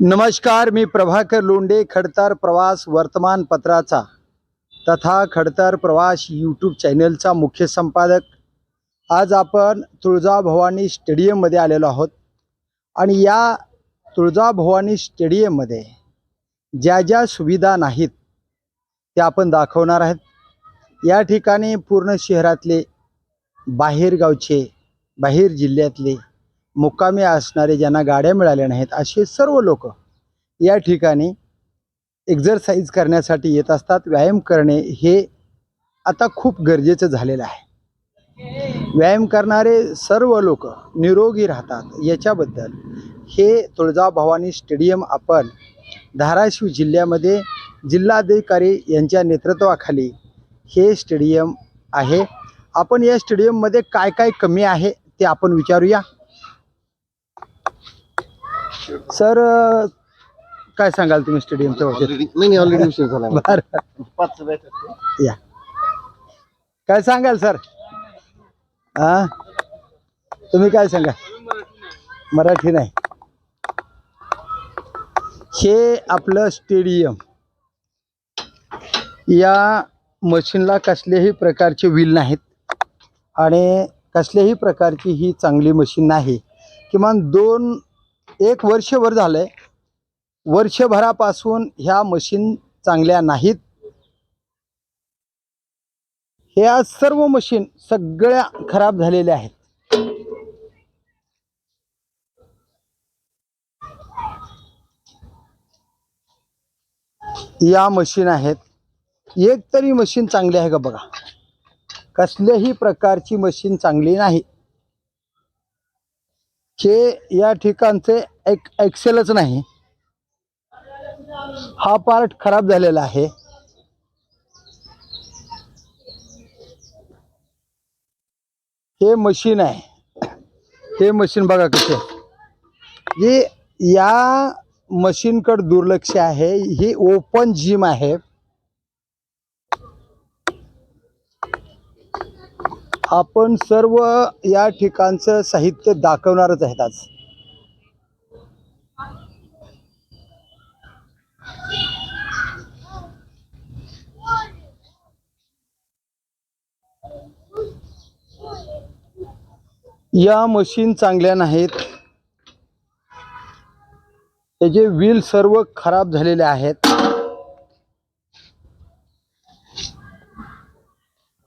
नमस्कार मी प्रभाकर लोंडे खडतर प्रवास वर्तमानपत्राचा तथा खडतर प्रवास यूट्यूब चॅनलचा मुख्य संपादक. आज आपण तुळजाभवानी स्टेडियममध्ये आलेलो आहोत आणि या तुळजाभवानी स्टेडियममध्ये ज्या ज्या सुविधा नाहीत त्या आपण दाखवणार आहेत. या ठिकाणी पूर्ण शहरातले बाहेरगावचे बाहेर जिल्ह्यातले मुक्कामी असणारे ज्यांना गाड्या मिळाल्या नाहीत असे सर्व लोक या ठिकाणी एक्झरसाईज करण्यासाठी येत असतात. व्यायाम करणे हे आता खूप गरजेचं झालेलं आहे. व्यायाम करणारे सर्व लोक निरोगी राहतात. याच्याबद्दल हे तुळजाभवानी स्टेडियम आपण धाराशिव जिल्ह्यामध्ये जिल्हाधिकारी यांच्या नेतृत्वाखाली हे स्टेडियम आहे. आपण या स्टेडियममध्ये काय काय कमी आहे ते आपण विचारूया. सर अ, काय सांगाल तुम्ही स्टेडियमच्या बाबतीत? ऑलरेडी नाही नाही ऑलरेडी विषय झाला बरं. पाच बैठक या. काय सांगाल सर? हा तुम्ही काय सांगा मराठी नाही. हे आपलं स्टेडियम या मशीनला कसल्याही प्रकारचे व्हील नाहीत. आणि कसल्याही प्रकारची ही चांगली मशीन नाही. किमान दोन एक वर्षभर झालंय. वर्षभरापासून ह्या मशीन चांगल्या नाहीत. ह्या सर्व मशीन सगळ्या खराब झालेल्या आहेत. या मशीन आहेत. एक तरी मशीन चांगली आहे का बघा? कसल्याही प्रकारची मशीन चांगली नाही. हे या ठिकाणचे एक एक्सेलच नाही. हा पार्ट खराब झालेला आहे. हे मशीन आहे. हे मशीन बघा कसे. जे या मशीनकडे दुर्लक्ष आहे. ही ओपन जिम आहे. आपण सर्व या ठिकाणचं साहित्य दाखवणारच आहेत आज. या मशीन चांगल्या नाहीत. त्याचे व्हील सर्व खराब झालेले आहेत.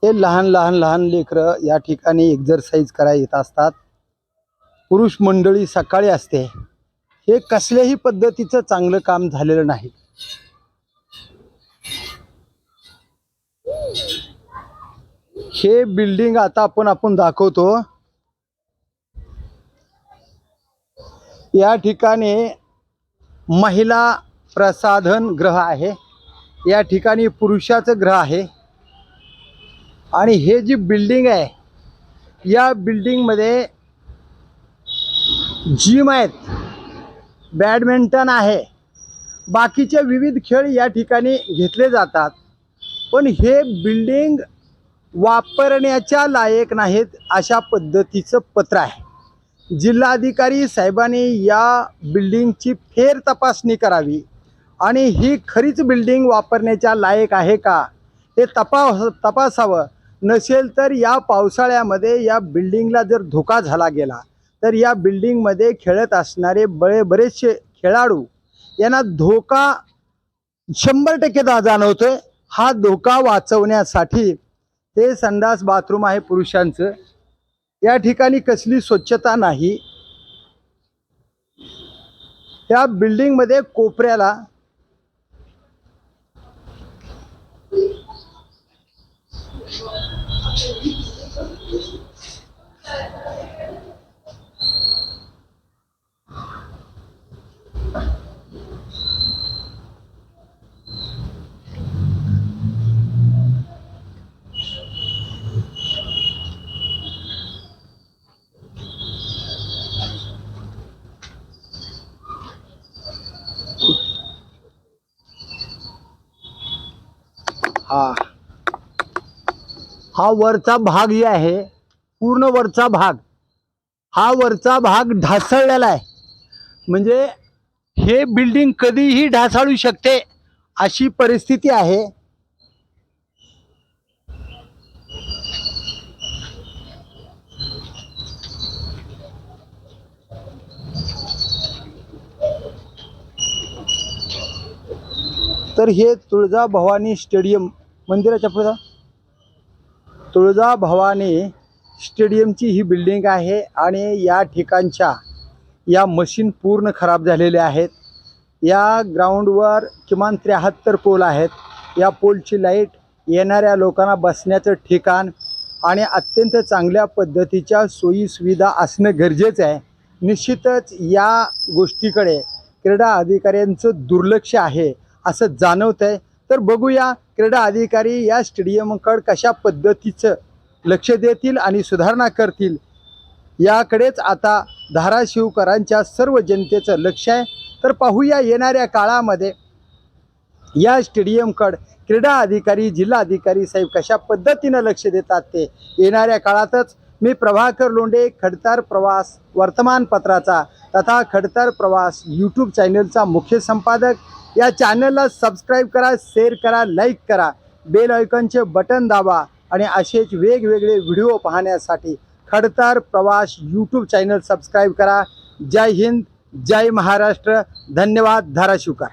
हे लहान लहान लहान लेकरं या ठिकाणी एक्झरसाईज करायला येत असतात. पुरुष मंडळी सकाळी असते. हे कसल्याही पद्धतीचं चांगलं काम झालेलं नाही. हे बिल्डिंग आता आपण आपण दाखवतो. या ठिकाणी महिला प्रसाधन ग्रह आहे. या ठिकाणी पुरुषाचं ग्रह आहे. आणि हे जी बिल्डिंग आहे या बिल्डिंगमध्ये जिम आहेत बॅडमिंटन आहे. बाकीचे विविध खेळ या ठिकाणी घेतले जातात. पण हे बिल्डिंग वापरण्याच्या लायक नाहीत अशा पद्धतीचं पत्र आहे. जिल्हाधिकारी साहेबांनी या बिल्डिंगची फेर तपासणी करावी. आणि ही खरीच बिल्डिंग वापरण्याच्या लायक आहे का? हे तपा तपासावं. नसेल तर या पावसाळ्यामध्ये या बिल्डिंगला जर धोका झाला गेला तर या बिल्डिंगमध्ये खेळत असणारे बळे बरेचसे खेळाडू यांना धोका शंभर टक्के दा जाणवतोय. हा धोका वाचवण्यासाठी हे संडास बाथरूम आहे पुरुषांचं. या ठिकाणी कसली स्वच्छता नाही. या बिल्डिंगमध्ये कोपऱ्याला हा. हा वरचा भाग जे आहे पूर्ण वरचा भाग हा वरचा भाग ढासळलेला आहे. म्हणजे हे बिल्डिंग कधीही ढासाळू शकते अशी परिस्थिती आहे. तर हे तुळजा भवानी स्टेडियम मंदिराच्या पुढे तुळजा भवानी स्टेडियमची ही बिल्डिंग आहे आणि या ठिकाणच्या या मशीन पूर्ण खराब झालेल्या आहेत. या ग्राउंडवर किमान त्र्याहत्तर पोल आहेत. या पोलची लाइट येणाऱ्या लोकांना बसण्याचं ठिकाण आणि अत्यंत चांगल्या पद्धतीच्या सोयीसुविधा असणं गरजेचं आहे. निश्चितच या गोष्टीकडे क्रीडा अधिकाऱ्यांचं दुर्लक्ष आहे. असं जाणवत आहे तर बघूया क्रीडा अधिकारी या स्टेडियमकडे कशा पद्धतीचं लक्ष देतील आणि सुधारणा करतील. याकडेच आता धाराशिवकरांच्या सर्व जनतेचं लक्ष आहे. तर पाहूया येणाऱ्या काळामध्ये या स्टेडियमकडे क्रीडा अधिकारी जिल्हा अधिकारी साहेब कशा पद्धतीनं लक्ष देतात ते येणाऱ्या काळातच. मी प्रभाकर लोंडे खडतार प्रवास वर्तमानपत्राचा तथा खडतार प्रवास यूट्यूब चॅनलचा मुख्य संपादक या चॅनलला सबस्क्राईब करा शेअर करा लाईक करा बेल आयकॉनचे बटन दाबा आणि असेच वेगवेगळे व्हिडिओ पाहण्यासाठी खडतर प्रवास यूट्यूब चॅनल सबस्क्राईब करा. जय हिंद जय महाराष्ट्र. धन्यवाद धाराशिवकर.